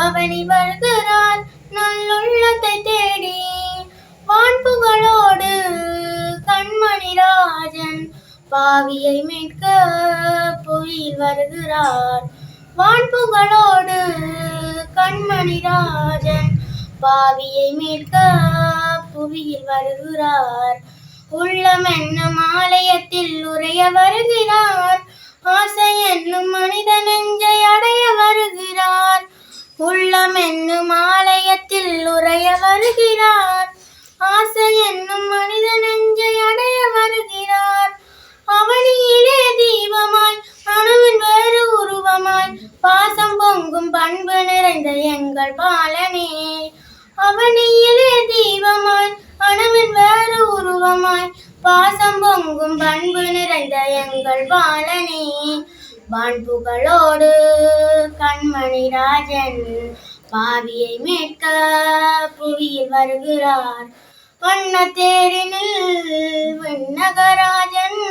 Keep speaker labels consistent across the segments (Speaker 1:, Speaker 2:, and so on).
Speaker 1: பவனி வருகிறார் நல்லுள்ளத்தை தேடி. வான்புகளோடு கண்மணி ராஜன் பாவியை மீட்க புயல் வருகிறார். வான்புகளோடு கண்மணி ராஜன் பாவியை மீட்க புவியில் வருகிறார். உள்ளம் என்ன ஆலயத்தில் உரைய வருகிறார். ஆசை உள்ளம் என்னும் ஆலயத்தில் உரைய வருகிறார். ஆசை என்னும் மனித நெஞ்சை அடைய வருகிறார். அவனியிலே தீபமாய் அணுவின் வேறு உருவமாய் பாசம் பொங்கும் பண்பு நிறைந்த எங்கள் பாலனே. அவனியிலே தீபமாய் அணுவின் வேறு உருவமாய் பாசம் பொங்கும் பண்பு நிறைந்த எங்கள் பாலனே. வான்புகளோடு கண்மணி ராஜன் பாவியை மீட்க புவியில் வருகிறார். வண்ண தேரினில் விண்ணகராஜன்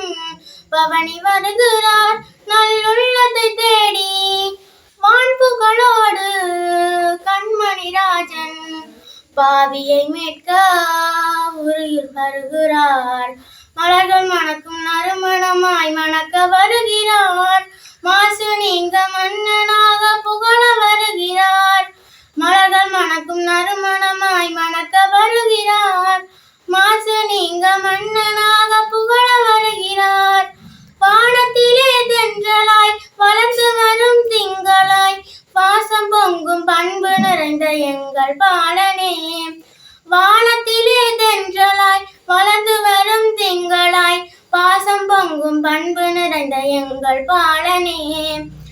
Speaker 1: பவனி வருகிறார். நல்லுள்ளத்தை தேடி வான்புகளோடு கண்மணி ராஜன் பாவியை மீட்க உருகில் வருகிறார். மணக்கும் நறுமணமாய் மணக்க வருகிறார். மாசு நீங்க மன்னனாக புகழ வருகிறார். வானத்திலே தென்றலாய் வளர்ந்து வரும் திங்களாய் பாசம் பொங்கும் பண்பு நிறைந்த எங்கள் பாலனே. வானத்திலே தென்றலாய் வளர்ந்து வரும் திங்களாய் பாசம் பொங்கும் பண்பு நிறைந்த எங்கள் பாலனே.